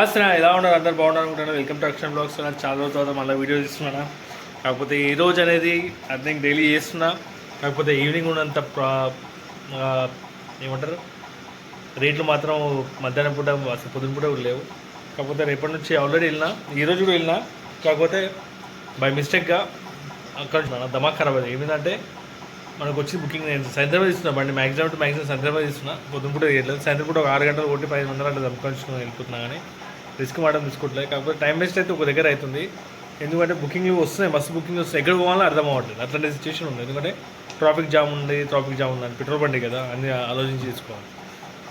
నమస్తే ఎలా ఉన్నారు? అందరు బాగున్నారు? అనుకుంటున్నాను వెల్కమ్ టు అక్షన్ బ్లాగ్స్ చాలా రోజుల తర్వాత మళ్ళీ వీడియో తీస్తున్నాను? కాకపోతే ఈ రోజు అనేది ఐ థింక్ డైలీ చేస్తున్నా. కాకపోతే ఈవినింగ్ ఉన్నంత ఏమంటారు? రేట్లు మాత్రం మధ్యాహ్నం పూట అసలు పొద్దున పూట కూడా లేవు. కాకపోతే రేపటి నుంచి ఆల్రెడీ వెళ్ళినా. ఈరోజు కూడా వెళ్ళినా. కాకపోతే బై మిస్టేక్గా అక్కడ దమాక్ ఖరాబ్ అయింది. ఏమిటంటే మనకు వచ్చి బుకింగ్ నేను సాయంత్రం ఇస్తున్నా బండి మ్యాక్సిమం టు మ్యాక్సిమం సాయంత్రం ఇస్తున్నా పొద్దున కూడా వేయట్లేదు సాయంత్రం కూడా ఒక ఆరు గంటలు కొట్టి పది వందలు అట్లా దమ్ముకొని వెళ్ళిపోతున్నా కానీ రిస్క్ మాత్రం తీసుకోవట్లేదు కాకపోతే టైం వేస్ట్ అయితే ఒక దగ్గర అవుతుంది. ఎందుకంటే బుకింగ్లు వస్తున్నాయి బస్సు బుకింగ్ వస్తున్నాయి. ఎక్కడ పోవాలో అర్థం అవ్వట్లేదు. అట్లాంటి సిచ్యువేషన్ ఉంది. ఎందుకంటే ట్రాఫిక్ జామ్ ఉంది ట్రాఫిక్ జామ్ ఉంది. పెట్రోల్ బండి కదా అన్ని ఆలోచించి తీసుకోవాలి.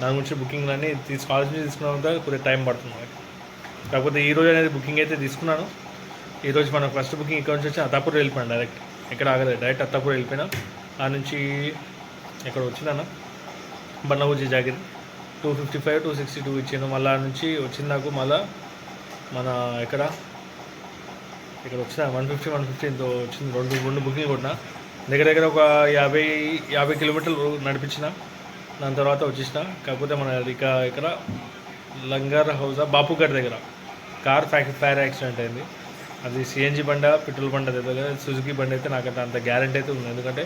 దాని గురించి బుకింగ్లన్నీ తీసుకు ఆలోచించి తీసుకున్న కొద్దిగా టైం పడుతుంది మనకి. కాకపోతే ఈ రోజు అనేది బుకింగ్ అయితే తీసుకున్నాను. ఈ రోజు మనం ఫస్ట్ బుకింగ్ ఇక్కడ నుంచి వచ్చి అత్తాపూర్ వెళ్ళిపోయాను డైరెక్ట్ ఎక్కడ ఆగలేదు. డైరెక్ట్ అత్తాపూర్ వెళ్ళిపోయినా. ఆ నుంచి ఎక్కడ వచ్చినాను బండబుజ్జి జాగిరి. Two fifty five two sixty two ఇచ్చాను మళ్ళీ నుంచి వచ్చింది నాకు మళ్ళా మన ఎక్కడ? ఇక్కడ వచ్చిన వన్ ఫిఫ్టీ వన్ ఫిఫ్టీ ఎంతో వచ్చింది. రెండు రెండు బుకింగ్ కొట్టిన. దగ్గర దగ్గర ఒక యాభై యాభై కిలోమీటర్లు నడిపించిన. దాని తర్వాత వచ్చేసిన. కాకపోతే మన ఇక ఇక్కడ లంగర్ హౌస్ బాపుగడ్ దగ్గర. కార్ ఫ్యాక్ ఫైర్ యాక్సిడెంట్ అయింది. అది సిఎన్జి బండ పెట్రోల్ బండ దగ్గర సుజుకి బండి అయితే నాకు అంత అంత గ్యారంటీ అయితే ఉంది. ఎందుకంటే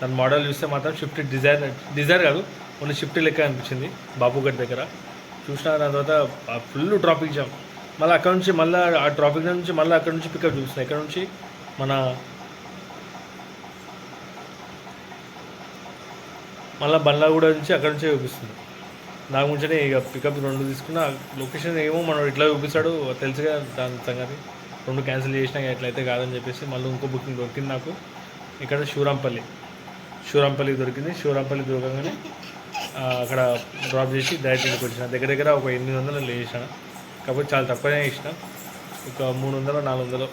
దాని మోడల్ చూస్తే మాత్రం షిఫ్ట్ డిజైర్ డిజైర్ కాదు. ఓన్లీ షిఫ్ట్ లెక్క అనిపించింది బాపుగడ్ దగ్గర. చూసిన దాని తర్వాత ఫుల్ ట్రాఫిక్ జామ్. మళ్ళీ అక్కడ నుంచి మళ్ళీ ఆ ట్రాఫిక్ నుంచి మళ్ళీ అక్కడ నుంచి పికప్ చూపిస్తుంది ఇక్కడ నుంచి మన మళ్ళీ బండ్లగూడ నుంచి అక్కడ నుంచే చూపిస్తుంది. దాని ముంచనే ఇక పికప్ రెండు తీసుకున్న. లొకేషన్ ఏమో మనం ఇట్లా చూపిస్తాడు. తెలుసుగా దాని సంగతి. రెండు క్యాన్సిల్ చేసినా ఎట్లయితే కాదని చెప్పేసి మళ్ళీ ఇంకో బుకింగ్ దొరికింది నాకు. ఇక్కడ శివరాంపల్లి శివరాంపల్లి దొరికింది. శివరాంపల్లి దొరకగానే అక్కడ డ్రాప్ చేసి డైరెక్ట్ ఇంటికి వచ్చిన. దగ్గర దగ్గర ఒక ఎనిమిది వందలు వేసిన కాకపోతే చాలా తక్కువనే వేసిన ఒక మూడు వందలు నాలుగు వందలు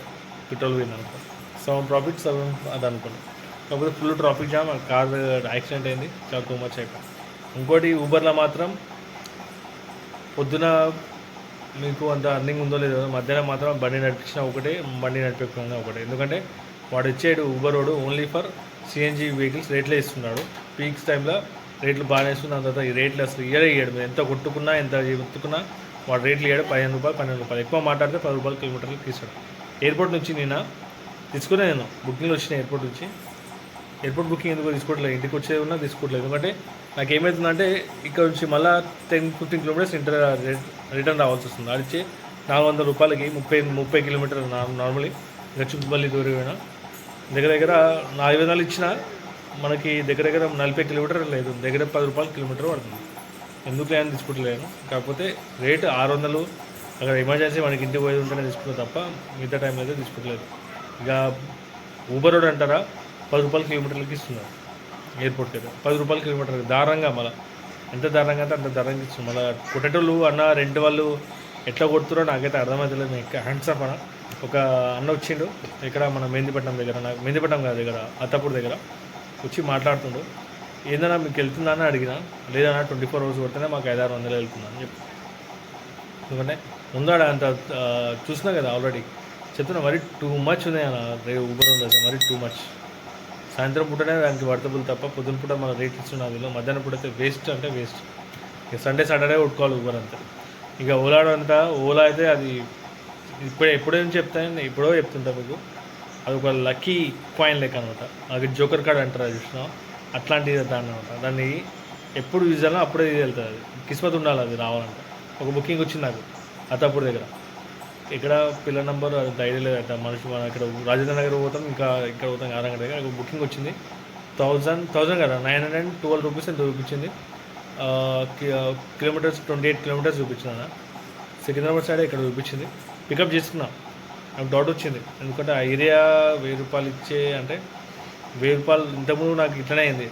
పెట్రోల్ పోయింది అనుకో. సగం ప్రాఫిట్ సగం అది అనుకున్నాను కాకపోతే full traffic jam car accident అయింది. చాలా టూ మచ్ అయిపోయింది. ఇంకోటి ఊబర్లో మాత్రం పొద్దున మీకు అంత అర్నింగ్ ఉందో లేదో మధ్యాహ్నం మాత్రం బండి నడిపించిన ఒకటే బండి నడిపించకుండా ఒకటే. ఎందుకంటే వాడు ఇచ్చేడు Uber road only for CNG vehicles రేట్లే ఇస్తున్నాడు. పీక్స్ టైంలో రేట్లు బాగానే ఇస్తున్న తర్వాత ఈ రేట్లు అసలు ఇయర్ ఇవ్వడం ఎంత కొట్టుకున్నా ఎంత ఎత్తుకున్నా వాడు రేట్లు ఇయ్యాడు. పదిహేను రూపాయలు పన్నెండు రూపాయలు. ఎక్కువ మాట్లాడితే పది రూపాయలు కిలోమీటర్లు తీసాడు ఎయిర్పోర్ట్ నుంచి నేను తీసుకునే నేను. బుకింగ్లు వచ్చిన ఎయిర్పోర్ట్ నుంచి. ఎయిర్పోర్ట్ బుకింగ్ ఎందుకు తీసుకోవట్లేదు. ఇంటికి వచ్చే ఉన్నా తీసుకోవట్లేదు. ఎందుకంటే నాకు ఏమవుతుందంటే ఇక్కడ నుంచి మళ్ళీ ten fifteen kilometres inter return రావాల్సి వస్తుంది. అడిచి నాలుగు వందల రూపాయలకి ముప్పై ముప్పై కిలోమీటర్ నార్మలీ. గచ్చిపల్లి దూరమైనా దగ్గర దగ్గర నాలుగు వందలు ఇచ్చిన మనకి దగ్గర దగ్గర నలభై కిలోమీటర్ లేదు. దగ్గర పది రూపాయలు కిలోమీటర్ పడుతుంది. ఎందుకు లేని తీసుకుంటలేను. కాకపోతే రేటు ఆరు వందలు అక్కడ ఎమర్జెన్సీ మనకి ఇంటికి పోయి ఉంటేనే తీసుకున్నా తప్ప మిగతా టైం అయితే తీసుకోవట్లేదు ఇక ఊబర్ రోడ్ అంటారా? పది రూపాయల కిలోమీటర్లకి ఇస్తున్నారు. ఎయిర్పోర్ట్కి అయితే పది రూపాయల కిలోమీటర్కి దారంగా మళ్ళీ. ఎంత దారుణంగా అంటే అంత దారంగా ఇస్తుంది మళ్ళీ కొట్టేటోళ్ళు అన్న రెండు వాళ్ళు ఎట్లా కొడుతున్నారో నాకైతే అర్థమవుతలేదు. నేను హ్యాండ్స్ అప్ అన్న. ఒక అన్న వచ్చిండు. ఇక్కడ మన మెహందీపట్నం దగ్గర. నాకు మెహందీపట్నం కాదు దగ్గర అత్తపూర్ దగ్గర. వచ్చి మాట్లాడుతుండు. ఏందన్నా మీకు వెళ్తుందా అని అడిగినా లేదన్నా ట్వంటీ ఫోర్ అవర్స్ కొడితేనే మాకు ఐదారు వందలు వెళ్తుందా? అని చెప్పి. ఎందుకంటే ఉందాడ అంత చూసినా కదా ఆల్రెడీ. చెప్తున్నా మరి టూ మచ్ ఉన్నాయి అన్న రేపు ఊబర్ ఉంది అది మరి టూ మచ్. సాయంత్రం పూటనే దానికి వర్తబుల్ తప్ప పొద్దున పూట మన రేట్ ఇస్తున్నా వీళ్ళు మధ్యాహ్నం పూట అయితే వేస్ట్ అంటే వేస్ట్. ఇక సండే సాటర్డే కొట్టుకోవాలి ఊబర్ అంతా. ఇక ఓలాడంతా ఓలా అయితే అది ఇప్పుడే ఎప్పుడేం చెప్తాను ఎప్పుడో చెప్తుంటా మీకు. అది ఒక లక్కీ కాయిన్ లెక్క అనమాట అది జోకర్ కార్డ్ అంటారు అది చూసినా అట్లాంటిది దాన్ని అనమాట దాన్ని ఎప్పుడు యూజ్ చేయాలో అప్పుడే యూజ్ వెళ్తుంది అది. కిస్మత్ ఉండాలి అది రావాలంటే. ఒక బుకింగ్ వచ్చింది నాకు అత్తాపూర్ దగ్గర. ఇక్కడ పిల్ల నెంబర్ అది ఐడియా లేదట మనిషి మనం ఇక్కడ రాజేంద్ర నగర్ పోతాం ఇంకా ఇక్కడ పోతాం ఆరంగ దగ్గర. ఒక బుకింగ్ వచ్చింది. థౌజండ్ థౌజండ్ కదా nine hundred and twelve rupees ఎంత చూపించింది. కిలోమీటర్స్ ట్వంటీ ఎయిట్ కిలోమీటర్స్ చూపించిన సికింద్రాబాద్ సైడ్ ఇక్కడ చూపించింది. పికప్ చేసుకున్నా. నాకు డౌట్ వచ్చింది. ఎందుకంటే ఆ ఏరియా వెయ్యి రూపాయలు ఇచ్చే అంటే వెయ్యి రూపాయలు ఇంతకుముందు నాకు ఇట్లనే అయింది.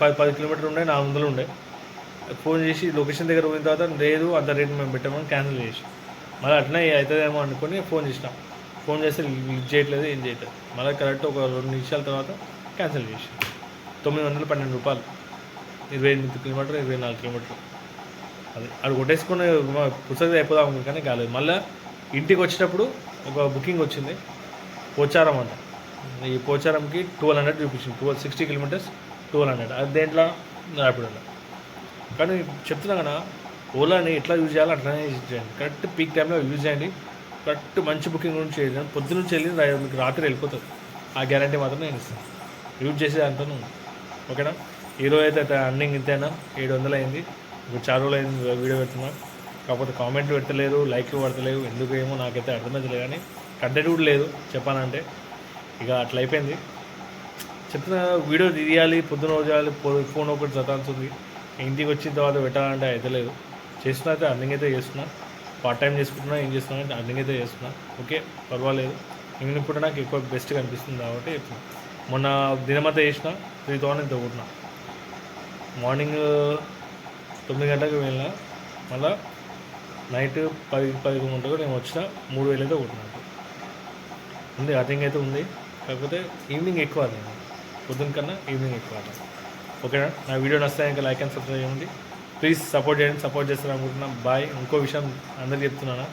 పది పది కిలోమీటర్లు ఉండే నాలుగు వందలు ఉండే. ఫోన్ చేసి లొకేషన్ దగ్గర పోయిన తర్వాత లేదు అంత రేట్ మేము పెట్టామని క్యాన్సిల్ చేసి. మళ్ళీ అట్లనే అవుతుందేమో అనుకుని ఫోన్ చేసినాం. ఫోన్ చేస్తే లిఫ్ట్ చేయట్లేదు ఏం చేయట్లేదు. మళ్ళీ కరెక్ట్ ఒక రెండు నిమిషాల తర్వాత క్యాన్సిల్ చేసి. తొమ్మిది వందల పన్నెండు రూపాయలు. ఇరవై ఎనిమిది కిలోమీటర్ ఇరవై నాలుగు కిలోమీటర్లు. అది అది కొట్టేసుకుని మా పుస్తకం అయిపోదాం కానీ కాలేదు. మళ్ళీ ఇంటికి వచ్చేటప్పుడు ఒక బుకింగ్ వచ్చింది. పోచారం అంట. ఈ పోచారంకి ట్వెల్వ్ హండ్రెడ్ చూపించింది. Twelve sixty kilometres twelve hundred. అది దేంట్లో? ర్యాపిడోలో కానీ చెప్తున్నా కదా ఓలాని ఎట్లా యూజ్ చేయాలో అట్లానే యూజ్ చేయండి. కరెక్ట్ పీక్ టైంలో యూజ్ చేయండి. కరెక్ట్ మంచి బుకింగ్ నుంచి చేయండి. పొద్దు నుంచి వెళ్ళి మీకు రాత్రి వెళ్ళిపోతుంది ఆ గ్యారంటీ మాత్రం నేను ఇస్తాను. యూజ్ చేసే అంతను ఓకేనా? ఈరోజు అయితే అన్నింగ్ ఇంతేనా? ఏడు వందలు అయింది. ఇప్పుడు చాలా రోజులు అయింది. వీడియో పెడుతున్నా. కాకపోతే కామెంట్లు పెట్టలేదు లైక్లు పడతలేవు ఎందుకు ఏమో నాకైతే అర్థమవుతలేదు కానీ కంటెంట్ కూడా లేదు చెప్పాలంటే. ఇక అట్లా అయిపోయింది. చెప్తున్న వీడియో తీయాలి పొద్దున రోజు చేయాలి ఫోన్ ఒకటి జతాల్సింది. ఇంటికి వచ్చిన తర్వాత పెట్టాలంటే అయితే లేదు. చేస్తున్నా అయితే అర్థం అయితే చేస్తున్నా. పార్ట్ టైం చేసుకుంటున్నా ఏం చేస్తున్నా అంటే అర్థం అయితే చేస్తున్నా. ఓకే పర్వాలేదు. ఇంగ్లీష్ కూడా నాకు ఎక్కువ బెస్ట్ కనిపిస్తుంది కాబట్టి చెప్తున్నా. మొన్న దినమంతా చేసిన త్రీ థౌసండ్ ఇంత మార్నింగ్ తొమ్మిది గంటలకు వెళ్ళిన మళ్ళీ నైట్ పది పదిహేను గంటలకు నేను వచ్చిన మూడు వేలు అయితే కొట్టిన ఉంది అర్థింగ్ అయితే ఉంది. కాకపోతే ఈవినింగ్ ఎక్కువ నేను పొద్దున కన్నా ఈవినింగ్ ఎక్కువ ఓకేనా? నా వీడియో నచ్చితే ఇంకా లైక్ అండ్ సబ్స్క్రైబ్ చేయండి. ప్లీజ్ సపోర్ట్ చేయండి సపోర్ట్ చేస్తాను అనుకుంటున్నాను బాయ్ ఇంకో విషయం అందరికీ చెప్తున్నాను.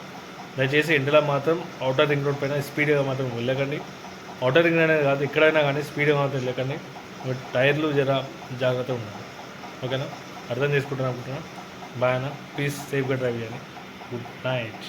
దయచేసి ఇంట్లో మాత్రం అవుటర్ రింగ్ రోడ్ పైన స్పీడ్గా మాత్రం వెళ్ళకండి. అవుటర్ రింగ్ అనేది కాదు ఎక్కడైనా కానీ స్పీడ్గా మాత్రం వెళ్ళకండి. టైర్లు జర జాగ్రత్తగా ఉండాలి ఓకేనా? అర్థం చేసుకుంటాను అనుకుంటున్నాను బాయ్ అన్న. ప్లీజ్ సేఫ్గా డ్రైవ్ చేయండి. Good night